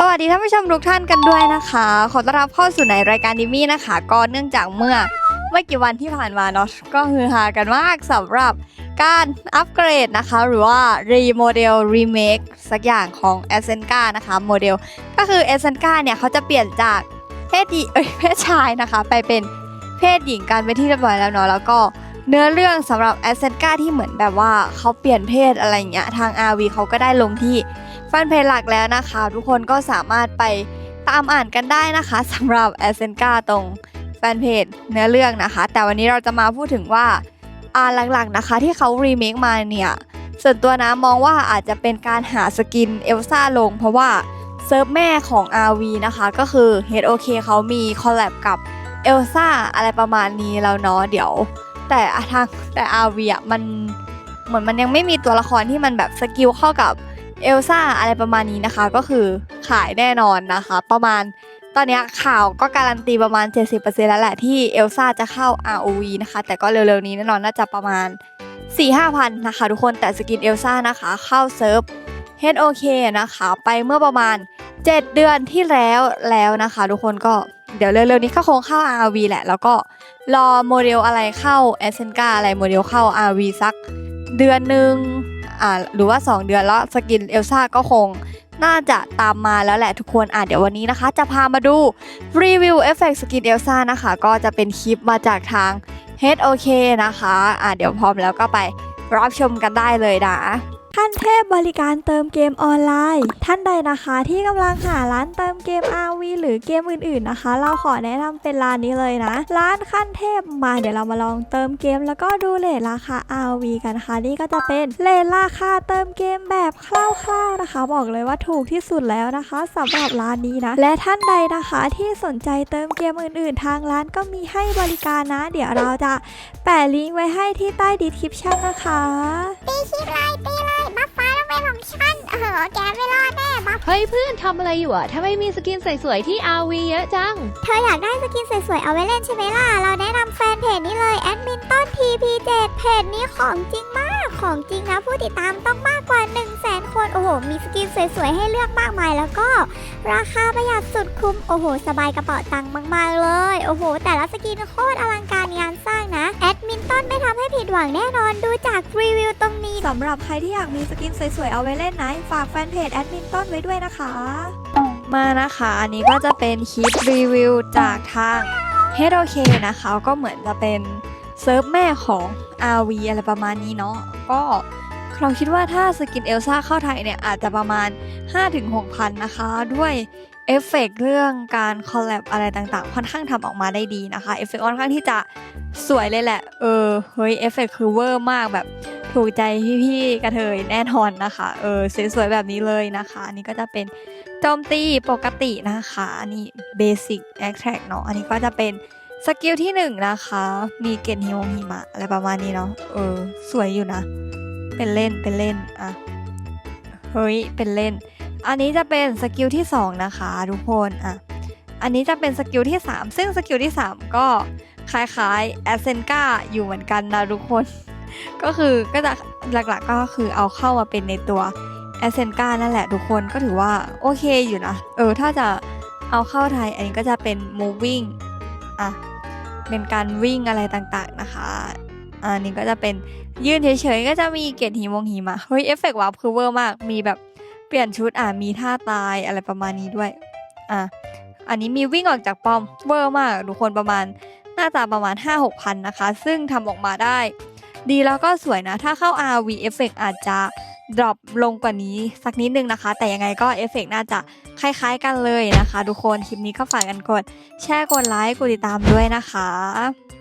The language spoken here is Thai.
สวัสดีท่านผู้ชมทุกท่านกันด้วยนะคะ ขอต้อนรับเข้าสู่ในรายการดิมี่นะคะ ก็เนื่องจากเมื่อไม่กี่วันที่ผ่านมาเนาะก็ฮือฮากันมากสำหรับการอัปเกรดนะคะ หรือว่ารีโมเดลรีเมคสักอย่างของ a s c e n c a นะคะโมเดลก็คือ a s c e n c a เนี่ยเขาจะเปลี่ยนจากเพศหญิงเอ้ยเพศชายนะคะ ไปเป็นเพศหญิงกันไปนที่เรียบร้อยแล้วเนาะแล้วก็เนื้อเรื่องสำหรับ a s c e n c a ที่เหมือนแบบว่าเขาเปลี่ยนเพศอะไรเงี้ยทาง RV เขาก็ได้ลงที่ ฟนเพจหลักแล้วนะคะ ทุกคนก็สามารถไปตามอ่านกันได้นะคะสำหรับ a s เซนกาตรงแฟนเพจเนื้อเรื่องนะคะ แต่วันนี้เราจะมาพูดถึงว่าอ่าหลักๆนะคะ ที่เขารีเมคมาเนี่ยส่วนตัวนะมองว่าอาจจะเป็นการหาสกินเอลซ่าลง เพราะว่าเซิร์ฟแม่ของ RV นะคะ ก็คือ HOK เขามีคอลแลบกับเอลซ่าอะไรประมาณนี้แล้วเนาะเดี๋ยว แต่ทางแต่ RV อะมันเหมือนมันยังไม่มีตัวละครที่มันแบบสกิลเข้ากับ เอลซ่าอะไรประมาณนี้นะคะ ก็คือขายแน่นอนนะคะ ประมาณตอนนี้ข่าวก็การันตีประมาณ 70%แล้วแหละที่เอลซ่าจะเข้า ROV นะคะ แต่ก็เร็วๆนี้แน่นอนน่าจะประมาณ 4-5พันนะคะ ทุกคนแต่สกินเอลซ่านะคะเข้าเซิร์ฟ HOK นะคะ ไปเมื่อประมาณ 7 เดือนที่แล้วแล้วนะคะ ทุกคนก็เดี๋ยวเร็วๆนี้ก็คงเข้า RV แหละ แล้วก็รอโมเดลอะไรเข้า a s e n c a อะไรโมเดลเข้า RV สักเดือนหนึ่ง อ่าหรือว่า 2 เดือนแล้วสกินเอลซ่าก็คงน่าจะตามมาแล้วแหละทุกคนอะเดี๋ยววันนี้นะคะ จะพามาดูรีวิวเอฟเฟกต์สกินเอลซ่านะคะ ก็จะเป็นคลิปมาจากทาง HOK นะคะอะเดี๋ยวพร้อมแล้วก็ไปรับชมกันได้เลยนะ ขั้นเทพบริการเติมเกมออนไลน์ ท่านใดนะคะที่กำลังหาร้านเติมเกม RV หรือเกมอื่นๆนะคะ เราขอแนะนำเป็นร้านนี้เลยนะ ร้านขั้นเทพมาเดี๋ยวเรามาลองเติมเกม แล้วก็ดูเลทราคา RV กันนะคะนี่ก็จะเป็นเลทราคาเติมเกมแบบคร่าวๆนะคะ บอกเลยว่าถูกที่สุดแล้วนะคะสำหรับร้านนี้นะ และท่านใดนะคะที่สนใจเติมเกมอื่น ๆ ทางร้านก็มีให้บริการนะ เดี๋ยวเราจะแปะลิงก์ไว้ให้ที่ใต้ดีคริปชั่นนะคะตีคลิปเลยตีเลยบัฟฟ้าต้ องเป็นของฉันเออแกไม่รอดแน่บัฟเฮ้ยเพื่อนทำอะไรอยู่อะทำไมมีสกินสวยๆที่ RV เยอะจัง เธออยากได้สกินสวยๆเอาไว้เล่นใช่ไหมล่ะ เราแนะนำแฟนเพจนี้เลยแอดมินต้น TP7 เพจนี้ของจริงมาก ของจริงนะผู้ติดตามต้องมากกว่า 1 0 0 0 0แสนคน โอ้โห มีสกินสวยๆ ให้เลือกมากมายแล้วก็ ราคาประหยัดสุดคุ้ม โอ้โห สบายกระเป๋าตังค์มากๆเลย โอ้โห แต่ละสกินโคตรอลังการงานสร้างนะ แอดมินต้นไม่ทำให้ผิดหวังแน่นอนดูจากรีวิวตรงนี้ สำหรับใครที่อยากมีสกินสวยๆ เอาไว้เล่นนะฝากแฟนเพจแอดมินต้นไว้ด้วยนะคะมานะคะ อันนี้ก็จะเป็นคลิปรีวิวจากทาง h o k นะคะ ก็เหมือนจะเป็นเซิร์ฟแม่ของ RV อะไรประมาณนี้เนาะ ก็เราคิดว่าถ้าสกินเอลซ่าเข้าไทยเนี่ยอาจจะประมาณ 5-6,000นะคะ ด้วยเอฟเฟกต์เรื่องการคอลแลบอะไรต่างๆ ค่อนข้างทำออกมาได้ดีนะคะเอฟเฟกต์ค่อนข้างที่จะสวยเลยแหละ เออเฮ้ยเอฟเฟกต์คือเวอร์มากแบบถูกใจพี่ๆกระเทยแน่นอนนะคะเออสวยๆแบบนี้เลยนะคะอันนี้ก็จะเป็นโจมตีปกตินะคะอันนี้เบสิกแอคแท็กเนาะอันนี้ก็จะเป็น สกิลที่หนึ่งนะคะ มีเกณฑ์ฮิวหิมะอะไรประมาณนี้เนาะเออ สวยอยู่นะ เป็นเล่นเป็นเล่นอะเฮ้ยเป็นเล่น อันนี้จะเป็นสกิลที่สองนะคะทุกคนอะอันนี้จะเป็นสกิลที่สามซึ่งสกิลที่สามก็คล้ายๆแอสเซนกาอยู่เหมือนกันนะทุกคน ก็คือก็จะหลักๆก็คือเอาเข้ามาเป็นในตัว a s c e n c a นั่นแหละทุกคนก็ถือว่าโอเคอยู่นะ เออถ้าจะเอาเข้าไทยอันนี้ก็จะเป็น moving อะเป็นการวิ่งอะไรต่างๆนะคะอันนี้ก็จะเป็นยืนเฉยๆก็จะมีเกตหิมงหิมะเฮ้ยเอฟเฟกต์วับคือเวอร์มาก มีแบบเปลี่ยนชุดอะมีท่าตายอะไรประมาณนี้ด้วยอะอันนี้มีวิ่งออกจากป้อมเวอร์มากทุกคนประมาณน่าจะประมาณ 5-6 พันนะคะ ซึ่งทำออกมาได้ ดีแล้วก็สวยนะ ถ้าเข้า RV Effect อาจจะ ดรอปลงกว่านี้สักนิดนึงนะคะ แต่ยังไงก็เอฟเฟกน่าจะคล้ายๆกันเลยนะคะ ทุกคน คลิปนี้ก็ฝากกันกด แชร์กดไลค์กดติดตามด้วยนะคะ